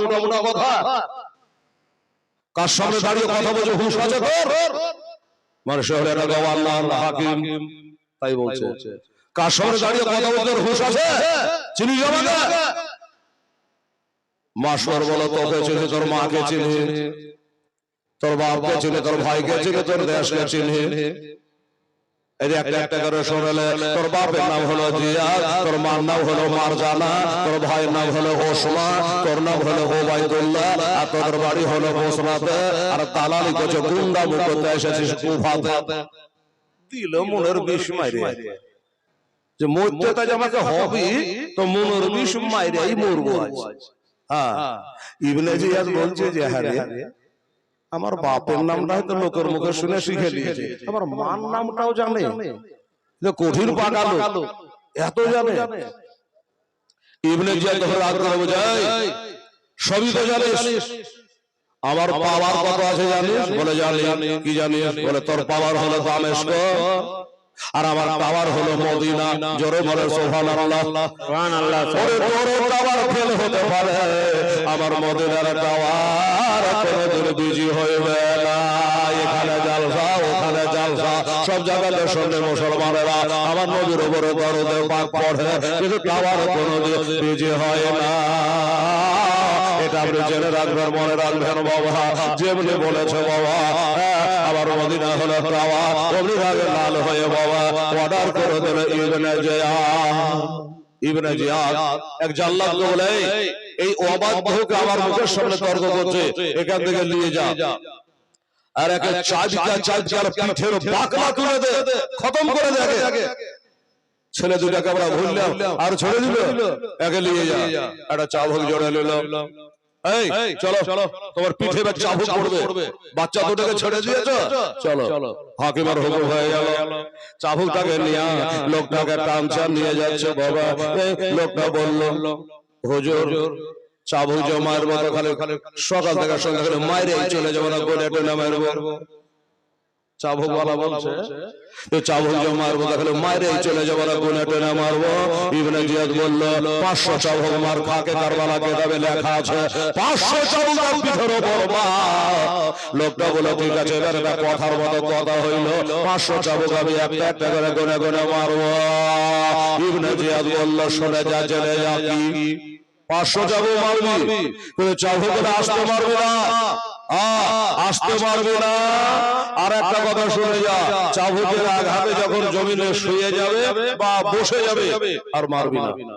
মোটা মোটা কথা। কার সামনে দাঁড়িয়ে কথা বলছে হুঁশ আছে তোর মানে গভর্নর আল্লাহ হাকিম। তাই বলছে। কার সামনে দাঁড়িয়ে কথা বলছে হুঁশ আছে চিনি না মাস্টার বলো তোকে চিনি তোর মাকে চিনি। তোর বাপকে চিনি তোর ভাইকে চিনি তোর দেশকে চিনি। একটা একটা করে শোনালে তোর বাপের নাম হলো জিয়া তোর মার নাম হলো মারজানা তোর ভাইয়ের নাম হলো ওসমা তোর নাম হলো ওবায়দুল্লাহ আর তোর বাড়ি হলো বসরাতে আর দালালি করছে গুন্ডা মুখতে এসেছিস কুফাতে দিল মনের বিষ মাইরে। যে মরতে কাজ আমাকে হবি তো মনের বিষ মাইরে মরবো আজ। হ্যাঁ। ইবনে জিয়াদ বলছে যে হ্যাঁ আমার বাপের নামটা হয়তো লোকের মুখে শুনে শিখে নিয়েছে আমার মার নামটাও জানে। যে কঠিন পাকালো। এত জানে। ইবনে জিয়াদ যখন রাগ করে বোঝায়। সবই তো জানিস। আমার পাওয়ার কত আছে জানিস? বলে জানি কি জানিস? বলে তোর পাওয়ার হলো দামেস্ক। আর আমার পাওয়ার হলো মদিনা। জোরে বলে সুবহানাল্লাহ। সুবহানাল্লাহ। ওরে তোর টাওয়ার ফেল হতে পারে। আমার মদিনার বিজি হইবে না এখানে জালসা ওখানে জালসা সব জায়গাতে শুনলে মুসলমানেরা আমার নবীর উপরে দরদে পাক পড়ে কিন্তু টাওয়ার কোনোদিন বিজি হয় না। এটা আপনি জেনে রাখবেন মনে রাখবেন বাবা যেমনি বলেছে বাবা হ্যাঁ, আমার মদিনা লাল হয়ে বাবা অর্ডার করে দেবে জিয়া ইবনে জিয়াদ এক জাল্লাদকে বলে এই অবাধ্যকে আমার মুখের সামনে তর্ক করছে এখান থেকে নিয়ে যা। আর একে চাবিটা চাবিটার পিঠের বাকলা তুলে দে খতম করে দে ছেলে দুটাকে আমরা ভুললাম আর ছেড়ে দিল একে নিয়ে যা। একটা চাবক জড়ে নিল এই চলো চলো তোমার পিঠে চাবুক পড়বে। বাচ্চা দুটোকে ছেড়ে দিয়েছ? চলো। হাকিমার হুকুম হয়ে গেল। চাবুকটাকে নিয়ে লোকটাকে টানচা নিয়ে যাচ্ছে বাবা। লোকটা বলল হুজুর চাবুক জমার মতো খালি সকাল থেকে সন্ধ্যা করে মায়ের চলে যাব না গোলে টোলে মারবো। বলছে তো চাবুক চলে যাব না মারবো। ইবনে জিয়াদ বলল পাঁচশো চাবুক মার খাকে কারবালা কেতাবে লেখা আছে? পাঁচশো চাবুক আর পিঠের ওপর লোকটা বলে ঠিক আছে এবার কথার মতো কথা হইল। পাঁচশো চাবুক আমি একটা একটা করে গনে গনে মারবো। ইবনে জিয়াদ বলল শুনে যা জেনে যা কি? পাঁচশো যাব মারবি। চাবো করে আসতে পারবি না। আসতে পারবি না। আর একটা কথা শুনে যা। চাবুকের আঘাতে যখন জমিনে শুয়ে যাবে বা বসে যাবে আর মারবি না।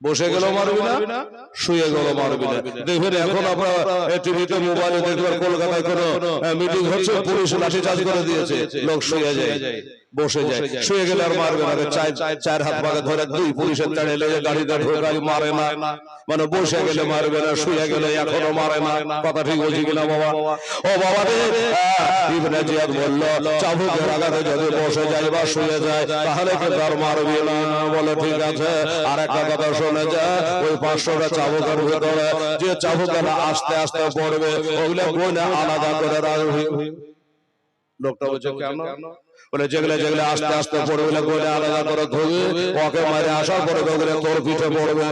বসে গেল মারবি না শুয়ে গেল মারবি না। দেখবেন এখন আপনারা টিভিতে মোবাইলে দেখবেন কলকাতায় কোনো মিটিং হচ্ছে পুলিশ লাঠি চার্জ করে দিয়েছে। লোক শুয়ে যায়। বসে যায়। শুয়ে গেলে আর মারবে না। চার চার হাত পাকে ধরে দুই পুলিশের লেগে গাড়িতে ঢোকাই মারে না। মানে বসে গেলে মারবে না শুয়ে গেলে এখনও মারে না। কথা ঠিক বলছি কিনা বাবা? ও বাবা রে। ইবনে জিয়াদ বলল চাবুকের আঘাতে যদি বসে যায় বা শুয়ে যায় তাহলে কিন্তু আর মারবি না। বলে ঠিক আছে আর একটা কথা শুনে যায় ওই পাঁচশোটা চাবুকের ভিতরে যে চাবুকেরা আস্তে আস্তে পড়বে ওগুলো আলাদা করে রাখবি লোকটা বলছে কেন বলে যেগুলো যেগুলো আস্তে আস্তে পড়বে গোলে আলাদা করে ধরবে ওকে মারে আসার পরে ওগুলো তোর পিঠে পড়বে।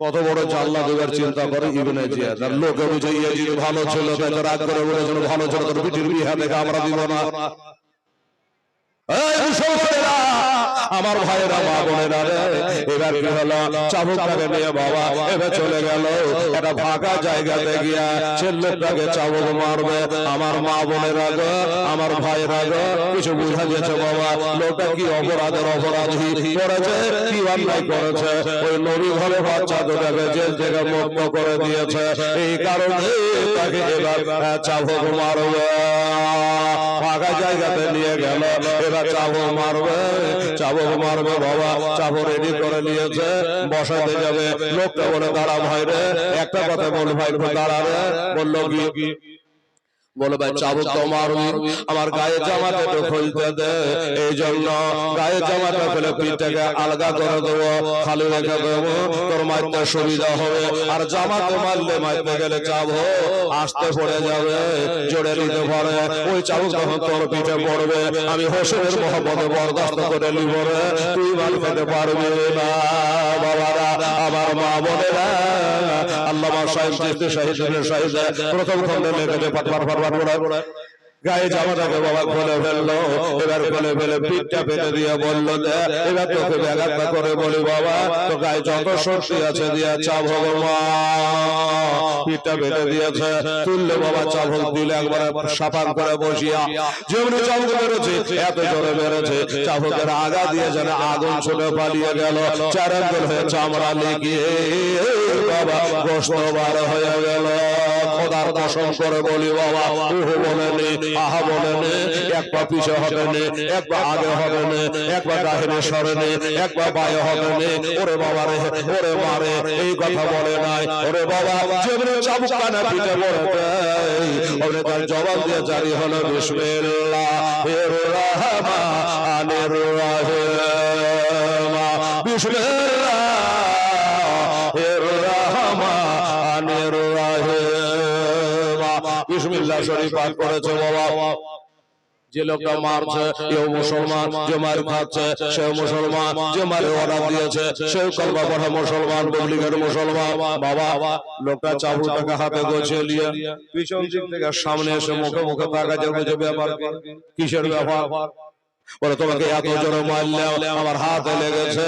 কত বড় জাল্লা দেবার চিন্তা করে ইবনে জিয়াদ। আর লোকে বুঝে ইয়াজিদ ভালো ছিল তাই তো রাগ করে বলেছিল ভালো ছিল তোর পিঠির বিহা দেখে আমরা দিব না। এই মুসলমানেরা, আমার ভাইয়েরা মা বোনেরা রে এবার কি হলো? চাবুকটাকে নিয়ে বাবা এবার চলে গেল। একটা ফাঁকা জায়গাতে গিয়া ছেলেটাকে চাবুক মারবে। আমার মা বোনেরা গো আমার ভাইয়েরা গো কিছু বুঝা গেছে বাবা লোকটা কি অপরাধের অপরাধী? করেছে? কি অন্যায় করেছে? ওই নবী ঘরে বাচ্চা দুটাকে জেল থেকে মুক্ত করে দিয়েছে। এই কারণে তাকে এবার চাবুক মারবে। ফাঁকা জায়গাতে নিয়ে গেল। এবার চাবো মারবে। চাবো মারবে বাবা চাবো রেডি করে নিয়েছে বসাতে যাবে লোকটা বলে দাঁড়া ভাই রে একটা কথা বল ভাই দাঁড়াবে বলল কি? বলে ভাই চাবুক তো মারবি আমার গায়ে জামাটা একটু খুলতে দে। এই জন্য গায়ে জামাটা ফেলে পিঠটাকে আলগা করে দেবো খালি রেখে দেবো তোর মারতে সুবিধা হবে। আর জামাতে মারলে মারতে গেলে চাবো আসতে পড়ে যাবে জোরে নিতে পারে ওই চাবুক তখন তোর পিঠে পড়বে আমি হোসেনের মহব্বতে বরদাস্ত করে নিব রে তুই মার খেতে পারবি না বাবারা আমার আমার মা বোনেরা। আল্লামা সাহেব শহীদ শহীদ প্রথম খন্ডে লেখেছে পাটবার ফাটবার পড়া গায়ে জামাটাকে বাবা খুলে ফেলল। এবার খুলে ফেলে পিঠটা পেটে দিয়ে বলল এবার তোকে ব্যাঘাতটা করে বলি বাবা। তো গায়ে যত শক্তি আছে দিয়া চা ভগবান। পিঠটা পেটে দিয়েছে তুললে বাবা চাবক দিলে একবার সাপান করে বসিয়া। যেমনি চাবক বেরোছে এত জোরে বেরোছে চাবকের আগা দিয়ে যেন আগুন ছুটে পালিয়ে গেল। চার আঙ্গুল হয়ে চামড়া লেগিয়ে বাবা গোস্ত বার হয়ে গেল। খোদার কসম করে বলি, বাবা, উহু বলেনি, আহা বলেনি এক পা পিছে হবে নে এক পা আগে হবে নে এক পা ডাহিনে সরে নে এক পা বায়ে হবে নে ওরে বাবা রে, ওরে মারে এই কথা বলে নাই, ওরে বাবা, যেমনি চাবুক কানা পিঠে পড়ে দেয়, ওরে তার জবাব দিয়ে জারি হলো, বিসমিল্লাহ, এর রহমানির রহিম, বিসমিল্লাহ বিসমিল্লাহ শরীফ পাঠ করেছে, বাবা। যে লোকটা মারছে কেউ মুসলমান, যে মার খাচ্ছে, সেও মুসলমান, যে মারে অর্ডার দিয়েছে, সেও কলবা পড়া মুসলমান ডুপ্লিকেট মুসলমান। বাবা, লোকটা চাবুটাকে হাতে গোছে নিয়ে পিছন দিক থেকে সামনে এসে মুখে মুখে তাকা যাবে যে ব্যাপার কিসের ব্যাপার? বলে তোমাকে এত জোরে মারলে আমার হাতে লেগেছে।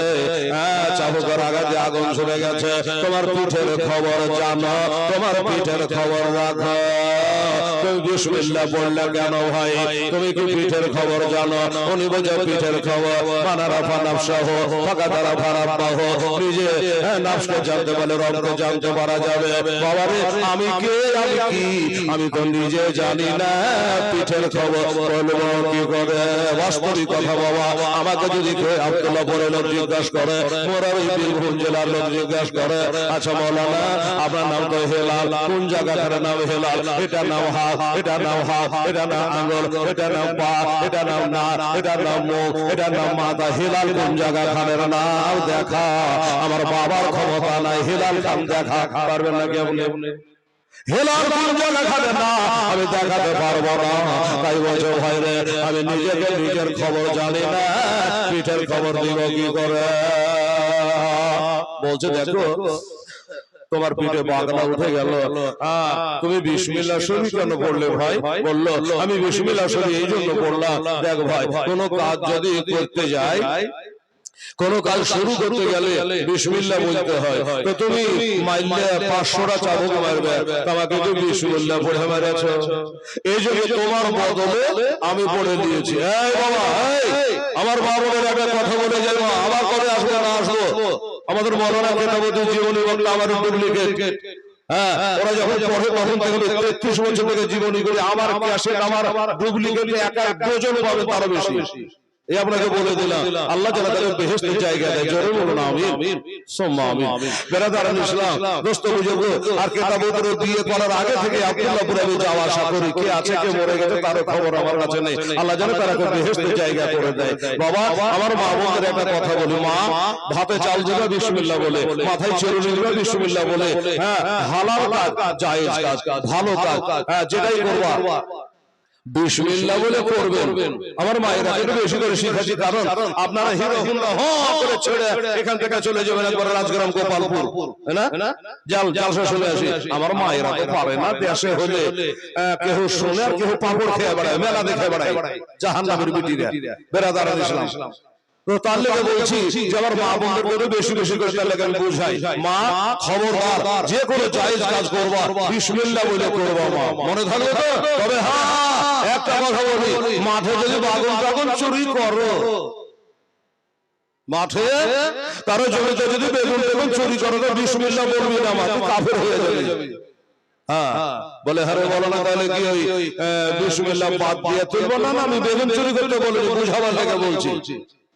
হ্যাঁ চাবুকের আঘাতে আগুন ছুটে গেছে। তোমার পিঠের খবর জানো তোমার পিঠের খবর রাখো। বিসমিল্লাহ বললে কেন ভাই? তুমি কি পিঠের খবর জানো? উনি বোঝা পিঠের খবর বানারা ফানাফ সহ ফাঁকা দ্বারা ফারাপ নিজে হ্যাঁ, নাফসকে জানতে পারলে রবকে জানতে পারা যাবে। বাবারে আমি কে? আমি কি? আমি তো নিজে জানি না। পিঠের খবর বলব কি করে বাস্তবিক কথা বাবা। আমাকে যদি কেউ আব্দুল্লাহ পরে লোক জিজ্ঞাসা করে, মোর ওই বীরভূম জেলার লোক জিজ্ঞাসা করে আচ্ছা মৌলানা, আপনার নাম তো হেলাল। কোন জায়গাটার নাম হেলাল? এটা নাম হাত এটা নাম হাত এটা নাম আঙ্গুল এটা নাম পা এটা নাম না এটা নাম মুখ এটা নাম মাথা। হেলাল কোন জায়গা খানের নাম দেখা? আমার বাবার ক্ষমতা নাই। হেলাল খান দেখা। পারবেন নাকি আপনি? না আমি দেখাতে পারব না। তাই বলছে ভাই রে আমি নিজেকে নিজের খবর জানি না। পিঠের খবর দিব কি করে? বলছে দেখো তোমার পিঠে বাগলা উঠে গেল। তুমি বিসমিল্লাহ শরীফ কেন পড়লে ভাই? বলল আমি বিসমিল্লাহ শরীফ এই জন্য পড়লাম? দেখ ভাই কোনো কাজ যদি করতে যাই কোন কাজ শুরু করতে গেলে বিসমিল্লাহ বলতে হয়। তো তুমি মাইলে পাঁচশোটা চাবুক মারবে। তোমাকে তো বিসমিল্লাহ পড়ে মেরেছ। এই জন্য তোমার বদলে আমি পড়ে দিয়েছি। বাবা আমার মা বোনের একটা কথা বলে যাব আবার কবে আসবে না আসব আমাদের মরনা কেতাবতী জীবনী বলতে আমার ডুপ্লিকেট হ্যাঁ ওরা যখন পড়ে তখন দেখবে তেত্রিশ বছর থেকে জীবনী করে। আমার ক্যাসেট আমার ডুপ্লিকেট একা ডজন পাবে তারও বেশি। এই আপনাকে বলে দিলাম আল্লাহ তাদের বেহেস্তের জায়গা দেয় জোরে বলুন আমিন। সোম্মা আমিন। বেরাদারান ইসলাম দোস্ত বুঝব আর কেতাবত্র দিয়ে করার আগে থেকে আব্দুল্লাহপুর আমি যাওয়া আশা করি কে আছে কে মরে গেছে তার খবর আমার কাছে নেই। আল্লাহ যেন তারা বেহেস্তের জায়গা করে দেয়। বাবা আমার মা বোনদের একটা কথা বলি মা ভাতে চাল দিবা বিসমিল্লাহ বলে মাথায় চেরুনি দিবা বিসমিল্লাহ বলে। হ্যাঁ হালাল কাজ জায়েজ কাজ ভালো কাজ। হ্যাঁ যেটাই করবা। বিসমিল্লাহ বলে করবেন। আমার মায়েরা একটু বেশি করে শিখাচ্ছি কারণ আপনারা হিরো হুন্ডা হ করে ছেড়ে এখান থেকে চলে যাবেন একবার রাজগ্রাম গোপালপুর। না? জাল জালসা শুনে আসি। আমার মায়েরা তো পারে না দেশে হলে কেহ শুনে আর কেহ পাপড় খেয়ে বেড়ায় মেলা দেখে বেড়ায়। জাহান নামের বিটিরা। বেড়াদার ইসলাম। তো তার লেগে বলছি যে আমার মা বোনদের করে বেশি বেশি করে তার লেগে আমি বুঝাই। মা খবরদার যে কোনো জায়েজ কাজ করবা। বিসমিল্লাহ বলে করবা মা। মনে থাকবে তো তবে হ্যাঁ একটা কথা বলি মাঠে যদি বাগন টাগন চুরি করো মাঠে কারও জমিতে যদি বেগুন বেগুন চুরি করো তো বিসমিল্লাহ বলবি না মাঠে কাফের হয়ে যাবে। হ্যাঁ বলে হারে বলো না তাহলে কি ওই আহ, বিসমিল্লাহ বাদ দিয়ে তুলবো না? না আমি বেগুন চুরি করতে বলেছি বুঝাবার লাগে বলছি।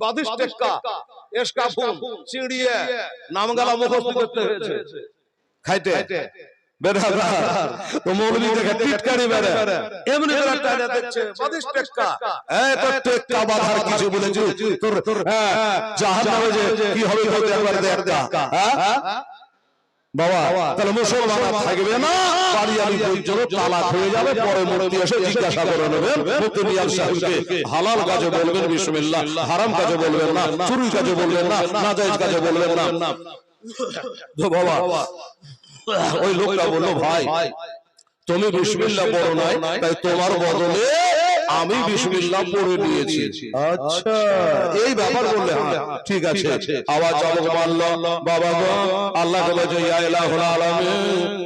বাদিশ টেক্কা এসকা। ফুল। চিড়িয়ে। নামগালা মুখস্থ করতে হয়েছে। খাইতে। বেরাদার তো মৌলভী দেখে টিটকারি বেরে এমনি করে টাইনা দেখছে বাদিস টেক্কা এই তো টেক্কা বাধার কিছু বলেছি তোর জাহান্নামে যে কি হবে একবার দেখা হ্যাঁ? বাবা তাহলে মুসলমান আর থাকবে না। বাড়ি পর্যন্ত তালাক হয়ে যাবে পরে মূর্তি এসে জিজ্ঞাসা করে নেবেন মুফতি মিয়ান সাহেবকে হালাল কাজে বলবেন বিসমিল্লাহ হারাম কাজে বলবেন না চুরি কাজে বলবেন না নাজায়েজ কাজে বলবেন না। বাবা ওই লোকটা বলল ভাই তুমি বিসমিল্লাহ পড়ো নাই তাই তোমার বদলে আমি বিসমিল্লাহ পড়ে নিয়েছি আচ্ছা। এই ব্যাপার বললে ঠিক আছে। আওয়াজ জবাব মারল বাবা গো আল্লাহ বলছে যে ইয়া ইলাহুল আলামিন।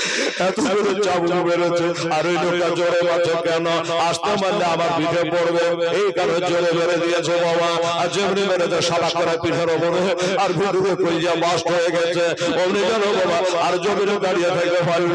গো। এত জোরে চাবুক বেরোচ্ছে আর ওই লোকটা জোরে মারছে কেন? আসতে মারলে আমার পিঠে পড়বে। এই কারণে জোরে মেরে দিয়েছে বাবা। আর যেমনি মেরেছে সাদা করা পিঠের ওপরে। আর ভিতরে কইয়া বাস্ট হয়ে গেছে। অমনি কেন বাবা আর জমিনে দাঁড়িয়ে থেকে পারল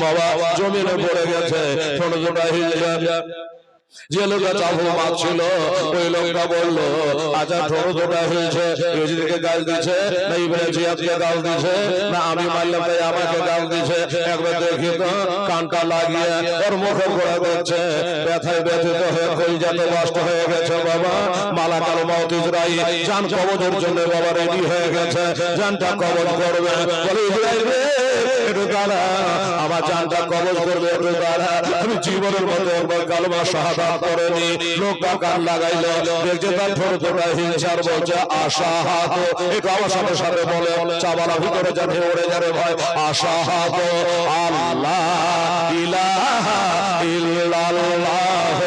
বাবা, জমিনে পড়ে গেছে ছোট ছোট যে লোকটা চাবু মারছিল, ওই লোকটা বলল আচ্ছা ছোট ছোট হয়েছে রোজিদিকে গাল দিছে, না ইবনে জিয়াদকে গাল দিছে, না আমি মারলাম, তাই আমাকে গাল দিছে। একবার দেখি তো কানটা লাগিয়ে ওর মুখে ঘোরা দিচ্ছে ব্যথায় ব্যথিত হয়ে কলজাতে নষ্ট হয়ে গেছে বাবা। মালা কালো মাউত ইসরাইল জান কবজের জন্য বাবা রেডি হয়ে গেছে। জানটা কবজ করবে। বলে ইসরাইল রে আমার জানটা কবজ করবে আমি জীবনের মতো একবার কালমা শাহাদাত করেনি। লোকটা কান লাগাইলো, দেখছে তার হিংসার বলছে আশাহাত। একটু আমার সাথে সাথে বলে, চাবালা ভিতরে যাতে ওড়ে যাবে ভাই, আশাহাত। আল্লাহ ইলাহা ইল্লাল্লাহ,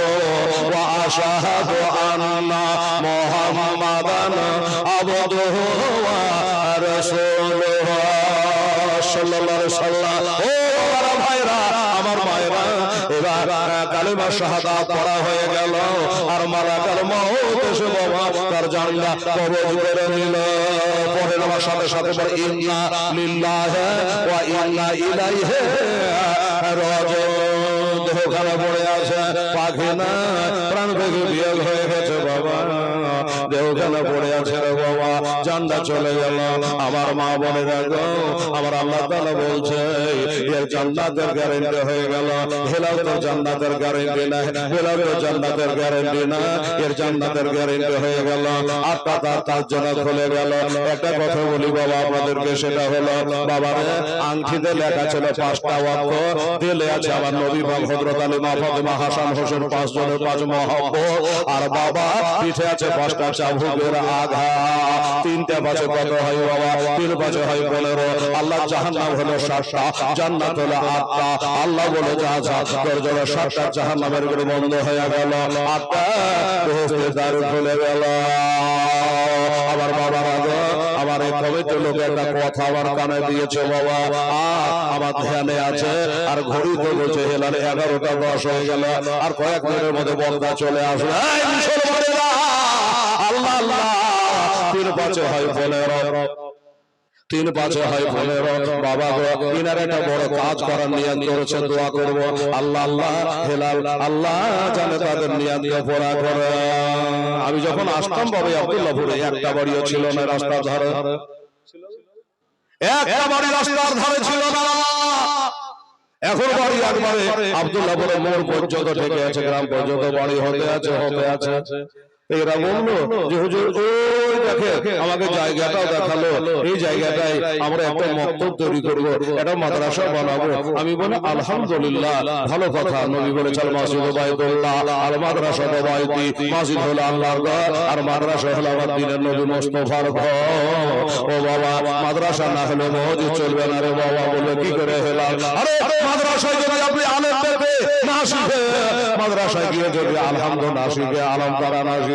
ওয়া আশহাদু কালেমা শাহাদাত পড়া হয়ে গেল। আর মারা গেল তার জানলা কবজ করে নিল। পরে আমার সাথে সাথে ইন্না ইন্না দেহ খারাপ পড়ে আছে। পাখি না প্রাণ থেকে বিয়োগ হয়ে গেছে বাবা। দেহখানা পড়ে আছে। রে চলে গেল। আমার মা বলে গো আমার আল্লাহ তাআলা বলছে, এর জান্নাতের গ্যারান্টি হয়ে গেল। হেলাও তো জান্নাতের গ্যারান্টি না হেলাও তো জান্নাতের গ্যারান্টি না এর জান্নাতের গ্যারান্টি হয়ে গেল। আটটা তার তার জন্য খুলে গেল। একটা কথা বলি বাবা, আপনাদেরকে, সেটা হলো বাবার আংটিতে লেখা ছিল পাঁচটা ওয়াক্ত দিলে আছে আমার নবী বা হযরত আলী মা হাসান হোসেন পাঁচ জনের পাঁচ মহব্বত। আর বাবা, পিঠে আছে পাঁচটা চাবুকের আঘা তিনটা পাঁচে কত হয় বাবা, তিন পাঁচে হয় পনেরো। আল্লাহ জাহান্নাম হলো সাতটা, জান্নাত হলো আটটা। আল্লাহ বলে, যা যা জন্য সাতটা জাহান্নামের করে বন্ধ হয়ে গেল। আটটা খুলে গেল। আমার আগে আমার এই কমিটির লোক একটা কথা আমার কানে দিয়েছে বাবা। আমার ধ্যানে আছে, আর ঘড়িতে বলছে হেলার এগারোটা দশ হয়ে গেল। আর কয়েক মিনিটের মধ্যে বন্ধা চলে আসবে আল্লাহ আল্লাহ তিন পাঁচে হয় পনেরো তিন পাঁচে হয় পনেরো বাবা গো ইনার একটা বড় কাজ করার নিয়ম করেছে, দোয়া করব। আল্লাহ আল্লাহ, হেলাল, আল্লাহ জানে তাদের নিয়ম পড়া করে। আমি যখন আসতাম বাবা আব্দুল্লাহপুরে, একটা বাড়িও ছিল না রাস্তার ধারে। একবারে আব্দুল্লাহপুরের মোড় পর্যন্ত থেকে আছে, গ্রাম পর্যন্ত বাড়ি হতে আছে হতে আছে। এরা বলল যে হুজুর ওই দেখে আমাকে জায়গাটাও দেখাল। এই জায়গাটায় আমরা একটা মক্তব তৈরি করব একটা মাদ্রাসা বানাবো। আমি বলি আলহামদুলিল্লাহ ভালো কথা। নবী বলেছেন মাসিদ বাইতুল্লাহ আর মাদ্রাসা বাইতি মাসিদ হলো আল্লাহর ঘর আর মাদ্রাসা হলো আমার দিনের নবী মোস্তফার ঘর। ও বাবা মাদ্রাসা না হলে মসজিদ চলবে না রে বাবা বলে কি করে হেলাল? আরে মাদ্রাসায় যদি আপনি আলেম পেতে না শিখে মাদ্রাসায় গিয়ে যদি আলহামদু শিখে আলম তারা না শিখে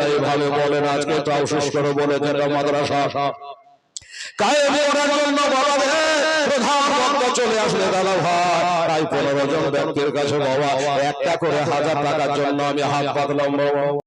তো এভাবে বলেন, আজকে তাও শেষ করে বলে যেটা মাদ্রাসা। চলে আসলে কাছে একটা করে হাজার টাকার জন্য আমি হাত পাতলাম।